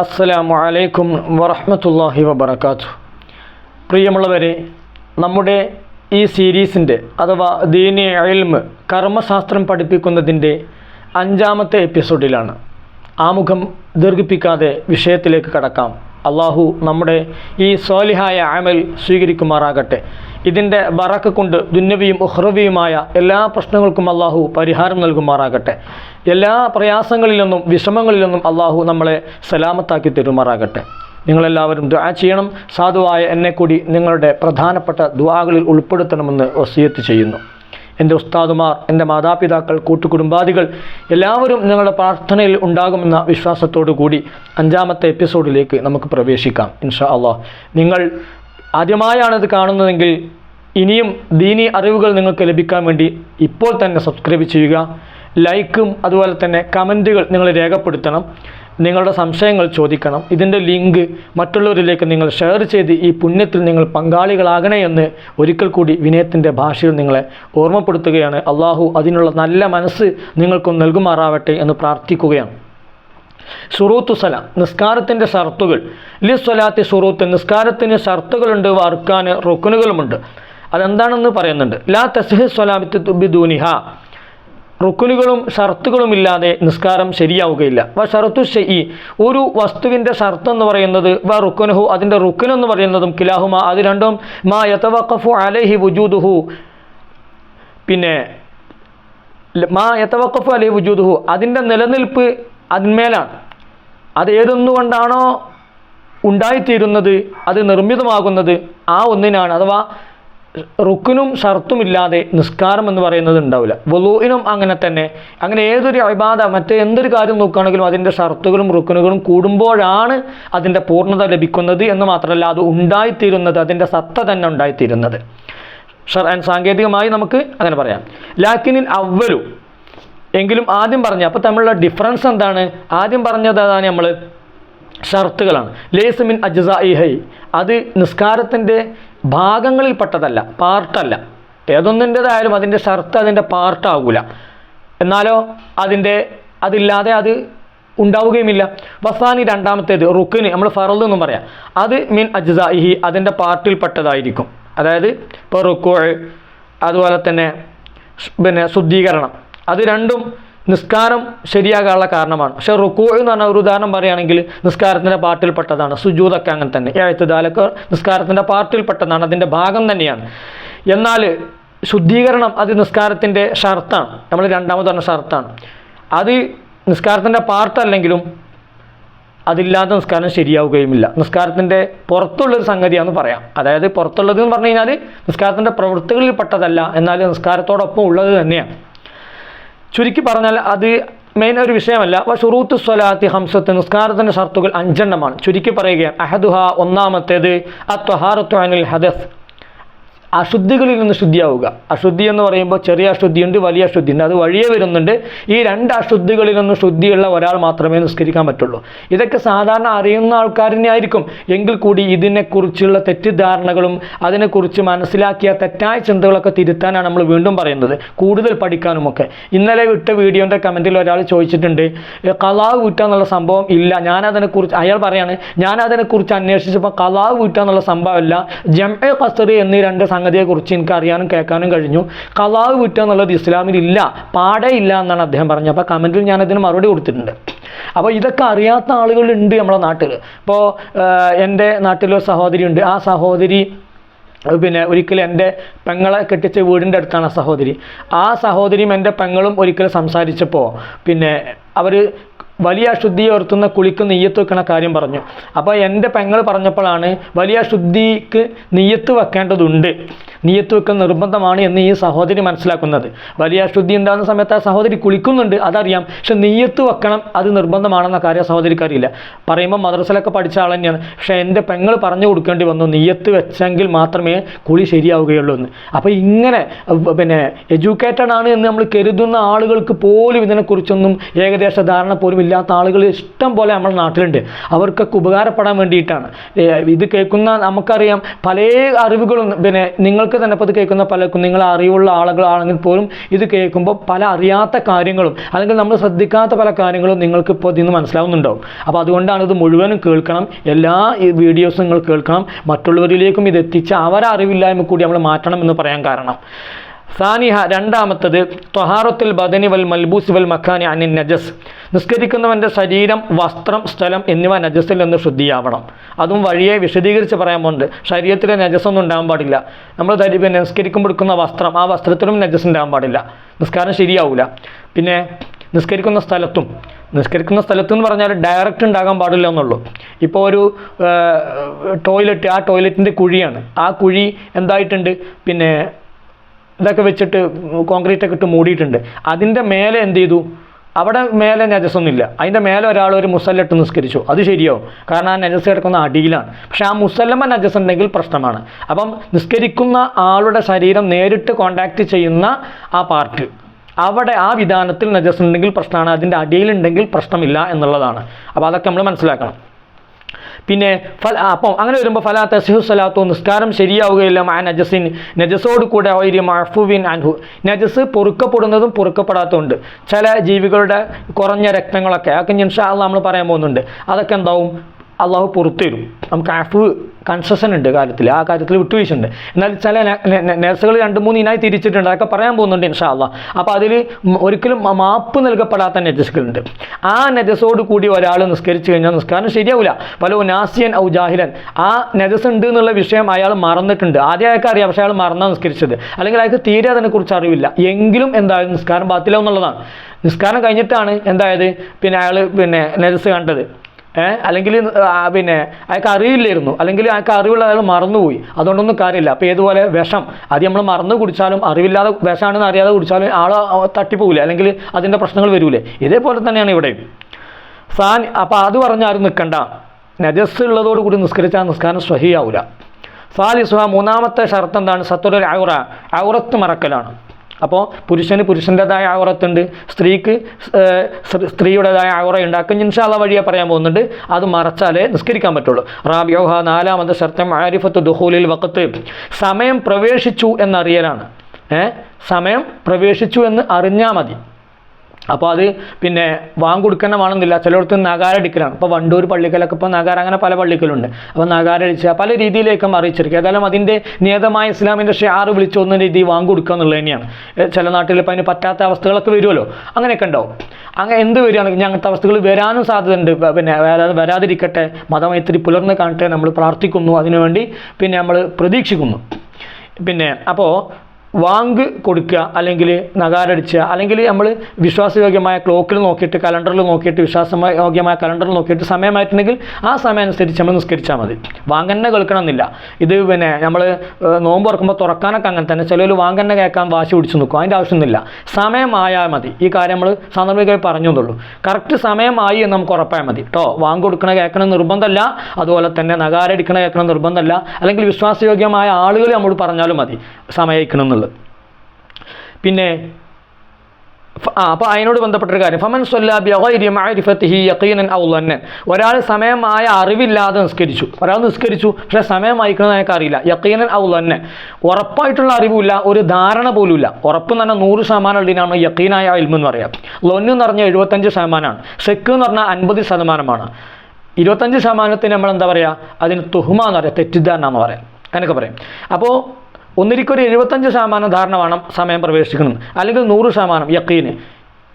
അസ്സലാമു അലൈക്കും വറഹ്മത്തുള്ളാഹി വബർക്കാത്തു പ്രിയമുള്ളവരെ നമ്മുടെ ഈ സീരീസിന്റെ അഥവാ ദീനി ഇൽമ് കർമ്മശാസ്ത്രം പഠിപ്പിക്കുന്നതിന്റെ അഞ്ചാമത്തെ എപ്പിസോഡിലാണ്. ആമുഖം ദീർഘിപ്പിക്കാതെ വിഷയത്തിലേക്ക് കടക്കാം. അള്ളാഹു നമ്മുടെ ഈ സ്വാലിഹായ അമൽ സ്വീകരിക്കുമാറാകട്ടെ. ഇതിന്റെ ബറക്ക് കൊണ്ട് ദുന്നവിയും ഉഹ്റവിയുമായ എല്ലാ പ്രശ്നങ്ങൾക്കും അള്ളാഹു പരിഹാരം നൽകുമാറാകട്ടെ. എല്ലാ വിഷമങ്ങളിൽ നിന്നും അള്ളാഹു നമ്മളെ സലാമത്താക്കി തരുമാറാകട്ടെ. നിങ്ങളെല്ലാവരും ദുആ ചെയ്യണം. സാധുവായ എന്നെ കൂടി നിങ്ങളുടെ പ്രധാനപ്പെട്ട ദുആകളിൽ ഉൾപ്പെടുത്തണമെന്ന് വസിയത്ത് ചെയ്യുന്നു. എന്റെ ഉസ്താദുമാർ എന്റെ മാതാപിതാക്കൾ കൂട്ടുകുടുംബാദികൾ എല്ലാവരും നിങ്ങളുടെ പ്രാർത്ഥനയിൽ ഉണ്ടാകുമെന്ന വിശ്വാസത്തോടു കൂടി അഞ്ചാമത്തെ എപ്പിസോഡിലേക്ക് നമുക്ക് പ്രവേശിക്കാം. ഇൻഷാ അള്ളാഹ്. നിങ്ങൾ ആദ്യമായാണ് ഇത് കാണുന്നതെങ്കിൽ ഇനിയും ദീനി അറിവുകൾ നിങ്ങൾക്ക് ലഭിക്കാൻ വേണ്ടി ഇപ്പോൾ തന്നെ സബ്സ്ക്രൈബ് ചെയ്യുക. ലൈക്കും അതുപോലെ തന്നെ കമന്റുകൾ നിങ്ങൾ രേഖപ്പെടുത്തണം. നിങ്ങളുടെ സംശയങ്ങൾ ചോദിക്കണം. ഇതിന്റെ ലിങ്ക് മറ്റുള്ളവരിലേക്ക് നിങ്ങൾ ഷെയർ ചെയ്ത് ഈ പുണ്യത്തിൽ നിങ്ങൾ പങ്കാളികളാകണേ എന്ന് ഒരിക്കൽ കൂടി വിനയത്തിന്റെ ഭാഷയിൽ നിങ്ങളെ ഓർമ്മപ്പെടുത്തുകയാണ്. അള്ളാഹു അതിനുള്ള നല്ല മനസ്സ് നിങ്ങൾക്കും നൽകുമാറാവട്ടെ എന്ന് പ്രാർത്ഥിക്കുകയാണ്. ഷുറൂത്തു സല നിസ്കാരത്തിന്റെ ഷർത്തുകൾ. ലി സ്വലാത്തി സുറൂത്ത് നിസ്കാരത്തിന് ഷർത്തുകളുണ്ട് വർക്കാൻ റുക്കുനുകളുമുണ്ട് അതെന്താണെന്ന് പറയുന്നുണ്ട്. ലാ തസ്ഹി സ്വലാബിത്ത് ബിദൂനിഹ. റുക്കുനുകളും ഷർത്തുകളും ഇല്ലാതെ നിസ്കാരം ശരിയാവുകയില്ല. വ ഷർത്തു ഷെയ്യി ഒരു വസ്തുവിന്റെ ഷർത്ത് എന്ന് പറയുന്നത് വ റുക്കുനുഹു അതിന്റെ റുക്കുനെന്ന് പറയുന്നതും കിലാഹുമ അത് രണ്ടും മാ യതവഖഫു അലൈഹി വുജൂദുഹു. പിന്നെ മാ യതവഖഫു അലൈഹി വുജൂദുഹു അതിന്റെ നിലനിൽപ്പ് അതിന്മേലാണ്. അത് ഏതൊന്നുകൊണ്ടാണോ ഉണ്ടായിത്തീരുന്നത് അത് നിർമ്മിതമാകുന്നത് ആ ഒന്നിനാണ്. അഥവാ റുക്കിനും ഷർത്തും ഇല്ലാതെ നിസ്കാരം എന്ന് പറയുന്നത് ഉണ്ടാവില്ല. വലൂയിനും അങ്ങനെ തന്നെ. അങ്ങനെ ഏതൊരു അഭിബാധ മറ്റേ എന്തൊരു കാര്യം നോക്കുകയാണെങ്കിലും അതിന്റെ ഷർത്തുകളും റുക്കിനുകളും കൂടുമ്പോഴാണ് അതിന്റെ പൂർണത ലഭിക്കുന്നത് എന്ന് മാത്രമല്ല അത് ഉണ്ടായിത്തീരുന്നത് അതിന്റെ സത്ത തന്നെ ഉണ്ടായിത്തീരുന്നത്. സാങ്കേതികമായി നമുക്ക് അങ്ങനെ പറയാം. ലാക്കിനിൽ അവലു എങ്കിലും ആദ്യം പറഞ്ഞ അപ്പോൾ തമ്മിലുള്ള ഡിഫറൻസ് എന്താണ്? ആദ്യം പറഞ്ഞത് അതാണ് നമ്മൾ ഷർത്തുകളാണ്. ലേസ് മിൻ അജ്സാഇഹൈ. അത് നിസ്കാരത്തിന്റെ ഭാഗങ്ങളിൽപ്പെട്ടതല്ല പാർട്ടല്ല. ഏതൊന്നിന്റെതായാലും അതിന്റെ ഷർത്ത് അതിന്റെ പാർട്ടാകൂല എന്നാലോ അതിന്റെ അതില്ലാതെ അത് ഉണ്ടാവുകയുമില്ല. വസാനി രണ്ടാമത്തേത് റുക്കിന് നമ്മൾ ഫറൽ എന്നും പറയാം. അത് മിൻ അജ്സാഇഹി അതിന്റെ പാർട്ടിൽപ്പെട്ടതായിരിക്കും. അതായത് ഇപ്പോൾ റുക്കോ അതുപോലെ തന്നെ പിന്നെ ശുദ്ധീകരണം. അത് രണ്ടും നിസ്കാരം ശരിയാകാനുള്ള കാരണമാണ്. പക്ഷേ റുക്കൂ എന്ന് പറഞ്ഞ ഒരു ഉദാഹരണം പറയുകയാണെങ്കിൽ നിസ്കാരത്തിന്റെ പാർട്ടിൽപ്പെട്ടതാണ് സുജൂതൊക്കെ അങ്ങനെ തന്നെ. എഴുത്തുദാലൊക്കെ നിസ്കാരത്തിന്റെ പാർട്ടിൽപ്പെട്ടതാണ് അതിന്റെ ഭാഗം തന്നെയാണ്. എന്നാൽ ശുദ്ധീകരണം അത് നിസ്കാരത്തിന്റെ ഷർത്താണ്. നമ്മൾ രണ്ടാമത് പറഞ്ഞ ഷർത്താണ്. അത് നിസ്കാരത്തിന്റെ പാർട്ടല്ലെങ്കിലും അതില്ലാത്ത നിസ്കാരം ശരിയാവുകയുമില്ല. നിസ്കാരത്തിന്റെ പുറത്തുള്ളൊരു സംഗതിയാണെന്ന് പറയാം. അതായത് പുറത്തുള്ളത് എന്ന് പറഞ്ഞു കഴിഞ്ഞാൽ നിസ്കാരത്തിന്റെ പ്രവൃത്തികളിൽ പെട്ടതല്ല എന്നാൽ നിസ്കാരത്തോടൊപ്പം ഉള്ളത് തന്നെയാണ്. ചുരുക്കി പറഞ്ഞാൽ അത് മെയിൻ ഒരു വിഷയമല്ല. വ ഷുറൂത്ത് സ്വലാത്തി ഹംസത്ത് നിസ്കാരത്തിന്റെ ഷർത്തുകൾ അഞ്ചെണ്ണമാണ്. ചുരുക്കി പറയുകയാണ്. അഹദുഹ ഒന്നാമത്തേത് അത്വഹാറത്തു അനിൽ ഹദസ്. അശുദ്ധികളിൽ നിന്ന് ശുദ്ധിയാവുക. അശുദ്ധി എന്ന് പറയുമ്പോൾ ചെറിയ അശുദ്ധിയുണ്ട് വലിയ അശുദ്ധിയുണ്ട് അത് വഴിയെ വരുന്നുണ്ട്. ഈ രണ്ട് അശുദ്ധികളിൽ നിന്ന് ശുദ്ധിയുള്ള ഒരാൾ മാത്രമേ നിസ്കരിക്കാൻ പറ്റുള്ളൂ. ഇതൊക്കെ സാധാരണ അറിയുന്ന ആൾക്കാരനെ ആയിരിക്കും. എങ്കിൽ കൂടി ഇതിനെക്കുറിച്ചുള്ള തെറ്റിദ്ധാരണകളും അതിനെക്കുറിച്ച് മനസ്സിലാക്കിയ തെറ്റായ ചിന്തകളൊക്കെ തിരുത്താനാണ് നമ്മൾ വീണ്ടും പറയുന്നത്. കൂടുതൽ പഠിക്കാനുമൊക്കെ. ഇന്നലെ വിട്ട വീഡിയോന്റെ കമന്റിൽ ഒരാൾ ചോദിച്ചിട്ടുണ്ട് "ഏ, കലാവ് വീട്ടുക എന്നുള്ള സംഭവം ഇല്ല. ഞാനതിനെക്കുറിച്ച് അയാൾ പറയാണ് ഞാനതിനെക്കുറിച്ച് അന്വേഷിച്ചപ്പോൾ കലാവ് വീട്ടുക എന്നുള്ള സംഭവമല്ല. ജംഎ കസറി എന്നീ രണ്ട് സംഗതിയെക്കുറിച്ച് എനിക്ക് അറിയാനും കേൾക്കാനും കഴിഞ്ഞു. കലാവ് വിട്ടുക എന്നുള്ളത് ഇസ്ലാമിൽ ഇല്ല പാടേ ഇല്ല എന്നാണ് അദ്ദേഹം പറഞ്ഞത്. അപ്പോൾ കമന്റിൽ ഞാൻ അതിന് മറുപടി കൊടുത്തിട്ടുണ്ട്. അപ്പോൾ ഇതൊക്കെ അറിയാത്ത ആളുകളുണ്ട് നമ്മുടെ നാട്ടിൽ ഇപ്പോൾ എന്റെ നാട്ടിലൊരു സഹോദരി ഉണ്ട് ആ സഹോദരി പിന്നെ ഒരിക്കലും എന്റെ പെങ്ങളെ കെട്ടിച്ച വീടിന്റെ അടുത്താണ് സഹോദരി. ആ സഹോദരിയും എന്റെ പെങ്ങളും ഒരിക്കലും സംസാരിച്ചപ്പോൾ പിന്നെ അവർ വലിയ ശുദ്ധി ഓർത്തുന്ന കുളിക്ക് നെയ്യത്ത് വെക്കണ കാര്യം പറഞ്ഞു. അപ്പോൾ എന്റെ പെങ്ങൾ പറഞ്ഞപ്പോഴാണ് വലിയ ശുദ്ധിക്ക് നെയ്യത്ത് വെക്കേണ്ടതുണ്ട്. നെയ്യത്ത് വെക്കൽ നിർബന്ധമാണ് എന്ന് ഈ സഹോദരി മനസ്സിലാക്കുന്നത്. വലിയ അശുദ്ധി ഉണ്ടാകുന്ന സമയത്ത് ആ സഹോദരി കുളിക്കുന്നുണ്ട് അതറിയാം. പക്ഷെ നെയ്യത്ത് വെക്കണം അത് നിർബന്ധമാണെന്ന കാര്യം സഹോദരിക്കറിയില്ല പറയുമ്പോൾ മദ്രസയിലൊക്കെ പഠിച്ച ആൾ തന്നെയാണ്. പക്ഷേ എന്റെ പെങ്ങൾ പറഞ്ഞു കൊടുക്കേണ്ടി വന്നു നെയ്യത്ത് വെച്ചെങ്കിൽ മാത്രമേ കുളി ശരിയാവുകയുള്ളൂ എന്ന്. അപ്പോൾ ഇങ്ങനെ പിന്നെ എഡ്യൂക്കേറ്റഡ് ആണ് എന്ന് നമ്മൾ കരുതുന്ന ആളുകൾക്ക് പോലും ഇതിനെക്കുറിച്ചൊന്നും ഏകദേശ ധാരണ പോലും അറിവില്ലാത്ത ആളുകൾ ഇഷ്ടം പോലെ നമ്മുടെ നാട്ടിലുണ്ട്. അവർക്കൊക്കെ ഉപകാരപ്പെടാൻ വേണ്ടിയിട്ടാണ്. ഇത് കേൾക്കുന്ന നമുക്കറിയാം. പല അറിവുകളും പിന്നെ നിങ്ങൾക്ക് തന്നെ ഇപ്പോൾ ഇത് കേൾക്കുന്ന പലർക്കും നിങ്ങൾ അറിവുള്ള ആളുകളാണെങ്കിൽ പോലും ഇത് കേൾക്കുമ്പോൾ പല അറിയാത്ത കാര്യങ്ങളും അല്ലെങ്കിൽ നമ്മൾ ശ്രദ്ധിക്കാത്ത പല കാര്യങ്ങളും നിങ്ങൾക്ക് ഇപ്പോൾ ഇതിൽ നിന്ന് മനസ്സിലാവുന്നുണ്ടാവും. അപ്പോൾ അതുകൊണ്ടാണ് ഇത് മുഴുവനും കേൾക്കണം. എല്ലാ വീഡിയോസും നിങ്ങൾ കേൾക്കണം. മറ്റുള്ളവരിലേക്കും ഇത് എത്തിച്ച് അവരറിവില്ലായ്മ കൂടി നമ്മൾ മാറ്റണം എന്ന് പറയാൻ കാരണം. സാനിഹ രണ്ടാമത്തത് ത്വഹാറത്തുൽ ബദനി വൽ മൽബൂസ് വൽ മഖാനി അനിൻ നജസ്. നിസ്കരിക്കുന്നവന്റെ ശരീരം വസ്ത്രം സ്ഥലം എന്നിവ നജസ്സിൽ നിന്ന് ശുദ്ധിയാവണം. അതും വഴിയെ വിശദീകരിച്ച് പറയാൻ പോകുന്നുണ്ട്. ശരീരത്തിലെ നജസ്സൊന്നും ഉണ്ടാകാൻ പാടില്ല. നമ്മൾ ധരി പിന്നെ നിസ്കരിക്കുമ്പോൾ എടുക്കുന്ന വസ്ത്രം ആ വസ്ത്രത്തിലും നജസ് ഉണ്ടാകാൻ പാടില്ല. നിസ്കാരം ശരിയാവില്ല പിന്നെ നിസ്കരിക്കുന്ന സ്ഥലത്തും നിസ്കരിക്കുന്ന സ്ഥലത്ത് എന്ന് പറഞ്ഞാൽ ഡയറക്റ്റ് ഉണ്ടാകാൻ പാടില്ല എന്നുള്ളൂ. ഇപ്പോൾ ഒരു ടോയ്ലറ്റ് ആ ടോയ്ലറ്റിന്റെ കുഴിയാണ്. ആ കുഴി എന്തായിട്ടുണ്ട്? പിന്നെ ഇതൊക്കെ വെച്ചിട്ട് കോൺക്രീറ്റ് ഒക്കെ ഇട്ട് മൂടിയിട്ടുണ്ട്. അതിന്റെ മേലെ എന്ത് ചെയ്തു? അവിടെ മേലെ നജസൊന്നുമില്ല. അതിന്റെ മേലെ ഒരാൾ ഒരു മുസല്ലിട്ട് നിസ്കരിച്ചു. അത് ശരിയോ കാരണം ആ നജസ് കിടക്കുന്ന അടിയിലാണ്. പക്ഷേ ആ മുസല്ലമ്മ നജസ് ഉണ്ടെങ്കിൽ പ്രശ്നമാണ്. അപ്പം നിസ്കരിക്കുന്ന ആളുടെ ശരീരം നേരിട്ട് കോണ്ടാക്ട് ചെയ്യുന്ന ആ പാർട്ട് അവിടെ ആ വിധാനത്തിൽ നജസ് ഉണ്ടെങ്കിൽ പ്രശ്നമാണ്. അതിന്റെ അടിയിലുണ്ടെങ്കിൽ പ്രശ്നമില്ല എന്നുള്ളതാണ്. അപ്പോൾ അതൊക്കെ നമ്മൾ മനസ്സിലാക്കണം. പിന്നെ ഫല അപ്പം അങ്ങനെ വരുമ്പോൾ ഫലാ തസിഹു സലാത്തു നിസ്കാരം ശരിയാവുകയില്ല മാ നജസിൻ. നജസോട് കൂടെ ഒരു മഹഫുവിൻ അൻഹു. നജസ് പൊറുക്കപ്പെടുന്നതും പൊറുക്കപ്പെടാത്തതുണ്ട്. ചില ജീവികളുടെ കുറഞ്ഞ രക്തങ്ങളൊക്കെ അതൊക്കെ ഇൻഷാ നമ്മൾ പറയാൻ പോകുന്നുണ്ട്. അതൊക്കെ എന്താവും? അള്ളാഹു പുറത്തു തരും നമുക്ക് ആഫ് കൺസെഷൻ ഉണ്ട് കാര്യത്തിൽ. ആ കാര്യത്തിൽ വിട്ടുവീഴ്ച ഉണ്ട് എന്നാൽ ചില നേഴ്സുകൾ രണ്ട് മൂന്ന് ഇനായി തിരിച്ചിട്ടുണ്ട്. അതൊക്കെ പറയാൻ പോകുന്നുണ്ട് ഇൻഷാ അള്ളാ അപ്പോൾ അതിൽ ഒരിക്കലും മാപ്പ് നൽകപ്പെടാത്ത നജസ്സുകളുണ്ട്. ആ നജസ്സോട് കൂടി ഒരാൾ നിസ്കരിച്ചു കഴിഞ്ഞാൽ നിസ്കാരം ശരിയാവില്ല പല നാസിയൻ ഔ ജാഹിലൻ. ആ നജസ് ഉണ്ട് എന്നുള്ള വിഷയം അയാൾ മറന്നിട്ടുണ്ട്. ആദ്യം അയാൾക്ക് അറിയാം പക്ഷേ അയാൾ മറന്നാണ് നിസ്കരിച്ചത്. അല്ലെങ്കിൽ അയാൾക്ക് തീരെ അതിനെക്കുറിച്ച് അറിവില്ല. എങ്കിലും എന്തായാലും നിസ്കാരം പാത്തില്ല എന്നുള്ളതാണ് നിസ്കാരം കഴിഞ്ഞിട്ടാണ് എന്തായത്? പിന്നെ അയാൾ പിന്നെ നജസ് കണ്ടത്. ഏഹ് അല്ലെങ്കിൽ പിന്നെ അയാൾക്ക് അറിയില്ലായിരുന്നു. അല്ലെങ്കിൽ അയാൾക്ക് അറിവുള്ള അയാൾ മറന്നുപോയി. അതുകൊണ്ടൊന്നും കാര്യമില്ല. അപ്പോൾ ഏതുപോലെ വിഷം. അത് നമ്മൾ മറന്നു കുടിച്ചാലും അറിവില്ലാതെ വിഷമാണെന്ന് അറിയാതെ കുടിച്ചാലും ആൾ തട്ടിപ്പോവില്ല. അല്ലെങ്കിൽ അതിന്റെ പ്രശ്നങ്ങൾ വരൂലേ. ഇതേപോലെ തന്നെയാണ് ഇവിടെ സാൻ അപ്പോൾ അത് പറഞ്ഞ് ആരും നിൽക്കണ്ട. നജസ് ഉള്ളതോടുകൂടി നിസ്കരിച്ചാൽ നിസ്കാരം സ്വഹിയാവില്ല സാലിസുഹ മൂന്നാമത്തെ ഷർത്ത് എന്താണ്? സത്തൊരു ഔറ. ഔറത്ത് മറക്കലാണ്. അപ്പോൾ പുരുഷന് പുരുഷന്റെതായ ഔറത്തുണ്ട് സ്ത്രീക്ക് ഏഹ്, സ്ത്രീ- സ്ത്രീയുടേതായ ഔറയുണ്ട് ഉണ്ടാക്കും. ഇൻഷാള്ള വഴിയെ പറയാൻ പോകുന്നുണ്ട്. അത് മറച്ചാലേ നിസ്കരിക്കാൻ പറ്റുള്ളൂ. റാബിയോഹ നാലാമത് ശർത്തം ആരിഫത്ത് ദുഹൂലിൽ വക്കത്ത് സമയം പ്രവേശിച്ചു എന്നറിയലാണ്. ഏ സമയം പ്രവേശിച്ചു എന്ന് അറിഞ്ഞാൽ മതി. അപ്പോൾ അത് പിന്നെ വാങ്ങിക്കൊടുക്കണം വേണമെന്നില്ല ചിലയിടത്ത് നഗാരടിക്കലാണ് ഇപ്പോൾ വണ്ടൂർ പള്ളിക്കലൊക്കെ ഇപ്പോൾ നഗാര അങ്ങനെ പല പള്ളിക്കലുണ്ട് അപ്പോൾ നഗാരടിച്ച പല രീതിയിലേക്ക് അറിയിച്ചിരിക്കുക ഏതായാലും അതിന്റെ നിയതമായ ഇസ്ലാമിന്റെ ഷെയർ വിളിച്ചു വന്ന രീതി വാങ്ങിക്കൊടുക്കുക എന്നുള്ളത് തന്നെയാണ്. ചില നാട്ടിൽ ഇപ്പോൾ അതിന് പറ്റാത്ത അവസ്ഥകളൊക്കെ വരുമല്ലോ. അങ്ങനെയൊക്കെ ഉണ്ടാവും. അങ്ങനെ എന്ത് വരികയാണെങ്കിൽ അങ്ങനത്തെ അവസ്ഥകൾ വരാനും സാധ്യതയുണ്ട്. പിന്നെ വരാ- വരാതിരിക്കട്ടെ. മതമൈത്രി പുലർന്ന് കാണട്ടെ. നമ്മൾ പ്രാർത്ഥിക്കുന്നു. അതിനുവേണ്ടി പിന്നെ നമ്മൾ പ്രതീക്ഷിക്കുന്നു. പിന്നെ അപ്പോൾ വാങ്ക് കൊടുക്കുക അല്ലെങ്കിൽ നഗാരടിച്ചുക അല്ലെങ്കിൽ നമ്മൾ വിശ്വാസയോഗ്യമായ ക്ലോക്കിൽ നോക്കിയിട്ട് കലണ്ടറിൽ നോക്കിയിട്ട് വിശ്വാസയോഗ്യമായ കലണ്ടറിൽ നോക്കിയിട്ട് സമയമായിട്ടുണ്ടെങ്കിൽ ആ സമയം അനുസരിച്ച് നമ്മൾ നിസ്കരിച്ചാൽ മതി. വാങ്കന്നെ കേൾക്കണമെന്നില്ല. ഇത് പിന്നെ നമ്മൾ നോമ്പ് തുറക്കുമ്പോൾ തുറക്കാനൊക്കെ അങ്ങനെ തന്നെ. ചിലർ വാങ്കന്നെ കേൾക്കാൻ വാശി പിടിച്ച് നിൽക്കും. അതിന്റെ ആവശ്യമൊന്നുമില്ല. സമയമായാൽ മതി. ഈ കാര്യം നമ്മൾ സാന്ദർഭികമായി പറഞ്ഞു എന്നുള്ളൂ. കറക്റ്റ് സമയമായി എന്ന് നമുക്ക് ഉറപ്പായാൽ മതി. കേട്ടോ വാങ്ക് കൊടുക്കണ കേൾക്കണം നിർബന്ധമല്ല. അതുപോലെ തന്നെ നഗാരടിക്കണ കേൾക്കണം നിർബന്ധമല്ല. അല്ലെങ്കിൽ വിശ്വാസയോഗ്യമായ ആളുകൾ നമ്മൾ പറഞ്ഞാലും മതി. സമയിക്കണം പിന്നെ അപ്പോൾ അതിനോട് ബന്ധപ്പെട്ടൊരു കാര്യം. ഫമൻ സ്വല്ലാബിഹി യക്കീനൻ ഔലന്നൻ ഒരാൾ സമയമായ അറിവില്ലാതെ നിസ്കരിച്ചു. ഒരാൾ നിസ്കരിച്ചു പക്ഷേ സമയം വായിക്കണമെന്ന് അയാൾക്ക് അറിയില്ല യക്കീനൻ ഔലന്നൻ ഉറപ്പായിട്ടുള്ള അറിവില്ല ഒരു ധാരണ പോലുമില്ല. ഉറപ്പ് പറഞ്ഞാൽ നൂറ് ശതമാനം ഉള്ളതിനാണ് യക്കീനായ ഇൽമ എന്ന് പറയാം. ലൊന്ന് എന്ന് പറഞ്ഞാൽ എഴുപത്തഞ്ച് ശതമാനമാണ്. സെക്ക് എന്ന് പറഞ്ഞാൽ അൻപത് ശതമാനമാണ്. ഇരുപത്തഞ്ച് ശതമാനത്തിന് നമ്മൾ എന്താ പറയുക അതിന് തുഹുമ എന്ന് പറയാം തെറ്റിദ്ധാരണ എന്ന് പറയാം. അങ്ങനെയൊക്കെ പറയും. അപ്പോൾ ഒന്നിരിക്കൊരു എഴുപത്തഞ്ച് ശതമാനം ധാരണ വേണം സമയം പ്രവേശിക്കണം അല്ലെങ്കിൽ നൂറ് ശതമാനം യക്കീന്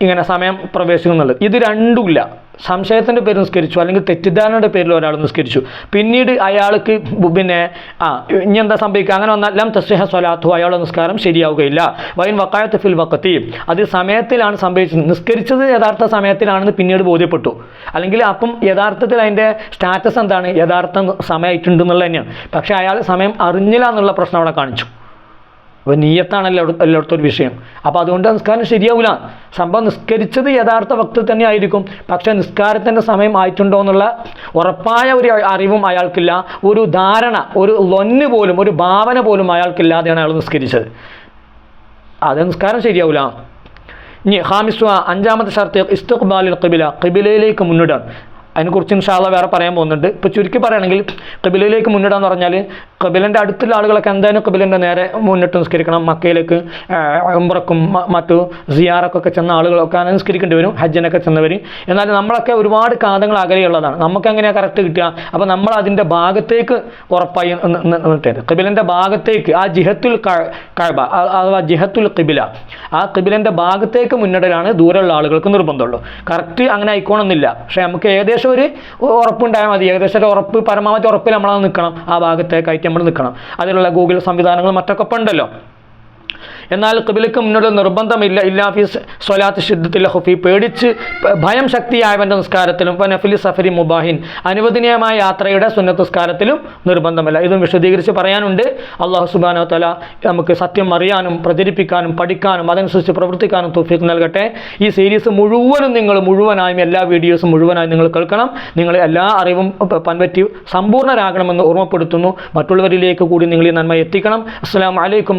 ഇങ്ങനെ സമയം പ്രവേശിക്കുന്നുള്ളത്. ഇത് രണ്ടുമില്ല സംശയത്തിന്റെ പേര് നിസ്കരിച്ചു അല്ലെങ്കിൽ തെറ്റിദ്ധാരണയുടെ പേരിൽ ഒരാൾ നിസ്കരിച്ചു. പിന്നീട് അയാൾക്ക് പിന്നെ ആ ഇനി എന്താ സംഭവിക്കുക? അങ്ങനെ വന്നാൽ തസ്ഹ സ്വലാത്തു അയാളുടെ നിസ്കാരം ശരിയാവുകയില്ല. വൈൻ വക്കായത്ത് ഫിൽ വക്കത്തി അത് സമയത്തിലാണ് സംഭവിച്ചത്. നിസ്കരിച്ചത് യഥാർത്ഥ സമയത്തിലാണെന്ന് പിന്നീട് ബോധ്യപ്പെട്ടു. അല്ലെങ്കിൽ അപ്പം യഥാർത്ഥത്തിൽ അതിന്റെ സ്റ്റാറ്റസ് എന്താണ്? യഥാർത്ഥ സമയമായിട്ടുണ്ടെന്നുള്ളത് തന്നെയാണ്. പക്ഷേ അയാൾ സമയം അറിഞ്ഞില്ല എന്നുള്ള പ്രശ്നം അവിടെ കാണിച്ചു. അപ്പോൾ നീയത്താണ് എല്ലാ എല്ലായിടത്തും ഒരു വിഷയം. അപ്പോൾ അതുകൊണ്ട് നിസ്കാരം ശരിയാവില്ല സംഭവം നിസ്കരിച്ചത് യഥാർത്ഥ ഭക്തി തന്നെ ആയിരിക്കും. പക്ഷേ നിസ്കാരത്തിന്റെ സമയം ആയിട്ടുണ്ടോ എന്നുള്ള ഉറപ്പായ ഒരു അറിവും അയാൾക്കില്ല. ഒരു ധാരണ ഒരു ലൊന്ന് പോലും ഒരു ഭാവന പോലും അയാൾക്കില്ലാതെയാണ് അയാൾ നിസ്കരിച്ചത്. അത് നിസ്കാരം ശരിയാവില്ല ഇനി ഹാമിസ്വ അഞ്ചാമത്തെ ഷർത്ത് ഇസ്തുഖ്ബാലിൽ ഖിബില. ഖിബിലയിലേക്ക് മുന്നിടാൻ. അതിനെക്കുറിച്ച് ഇൻഷാല്ല വേറെ പറയാൻ പോകുന്നുണ്ട്. ഇപ്പോൾ ചുരുക്കി പറയുകയാണെങ്കിൽ കബിലയിലേക്ക് മുന്നിടാന്ന് പറഞ്ഞാൽ കബിലന്റെ അടുത്തുള്ള ആളുകളൊക്കെ എന്തായാലും കബിലന്റെ നേരെ മുന്നിട്ട് നിസ്കരിക്കണം. മക്കയിലേക്ക് അമ്പറക്കും മറ്റു സിയാറക്കൊക്കെ ചെന്ന ആളുകളൊക്കെ നിസ്കരിക്കേണ്ടി വരും ഹജ്ജനൊക്കെ ചെന്നവർ എന്നാൽ നമ്മളൊക്കെ ഒരുപാട് കാതങ്ങൾ അകലെയുള്ളതാണ് നമുക്ക് എങ്ങനെയാണ് കറക്റ്റ് കിട്ടുക? അപ്പോൾ നമ്മൾ അതിന്റെ ഭാഗത്തേക്ക് ഉറപ്പായി നിട്ടത് കബിലന്റെ ഭാഗത്തേക്ക് ആ ജിഹത്തുൽ കഴബ അഥവാ ജിഹത്തുൽ കിബില ആ കിബിലന്റെ ഭാഗത്തേക്ക് മുന്നിടലാണ് ദൂരമുള്ള ആളുകൾക്ക് നിർബന്ധമുള്ളൂ. കറക്റ്റ് അങ്ങനെ ആയിക്കോണമെന്നില്ല പക്ഷേ നമുക്ക് ഏകദേശം ഒരു ഉറപ്പുണ്ടായാൽ മതി. ഏകദേശം ഒരു ഉറപ്പ് പരമാവധി ഉറപ്പിൽ നമ്മൾ നിൽക്കണം ആ ഭാഗത്തേക്കായിട്ട് നമ്മൾ നിൽക്കണം അതിലുള്ള ഗൂഗിൾ സംവിധാനങ്ങൾ മറ്റൊക്കെ ഉണ്ടല്ലോ. എന്നാൽ കബിലക്ക് മുന്നോട്ട് നിർബന്ധമില്ല. ഇല്ലാഫി സ്വലാത്ത് ശുദ്ധത്തിൽ ഹുഫി പേടിച്ച് ഭയം ശക്തിയായവന്റെ നിസ്കാരത്തിലും നഫിലി സഫരി മുബാഹിൻ അനുവദനീയമായ യാത്രയുടെ സുന്നത്ത് നിസ്കാരത്തിലും നിർബന്ധമില്ല. ഇതും വിശദീകരിച്ച് പറയാനുണ്ട്. അള്ളാഹു സുബാനോ തല നമുക്ക് സത്യം അറിയാനും പ്രചരിപ്പിക്കാനും പഠിക്കാനും അതനുസരിച്ച് പ്രവർത്തിക്കാനും തുഫീക്ക് നൽകട്ടെ. ഈ സീരീസ് മുഴുവനും നിങ്ങൾ മുഴുവനായും എല്ലാ വീഡിയോസും മുഴുവനായും നിങ്ങൾ കേൾക്കണം. നിങ്ങൾ എല്ലാ അറിവും പൻപറ്റി സമ്പൂർണരാകണമെന്ന് ഓർമ്മപ്പെടുത്തുന്നു. മറ്റുള്ളവരിലേക്ക് കൂടി നിങ്ങൾ ഈ നന്മ എത്തിക്കണം. അസ്സാം വലൈക്കും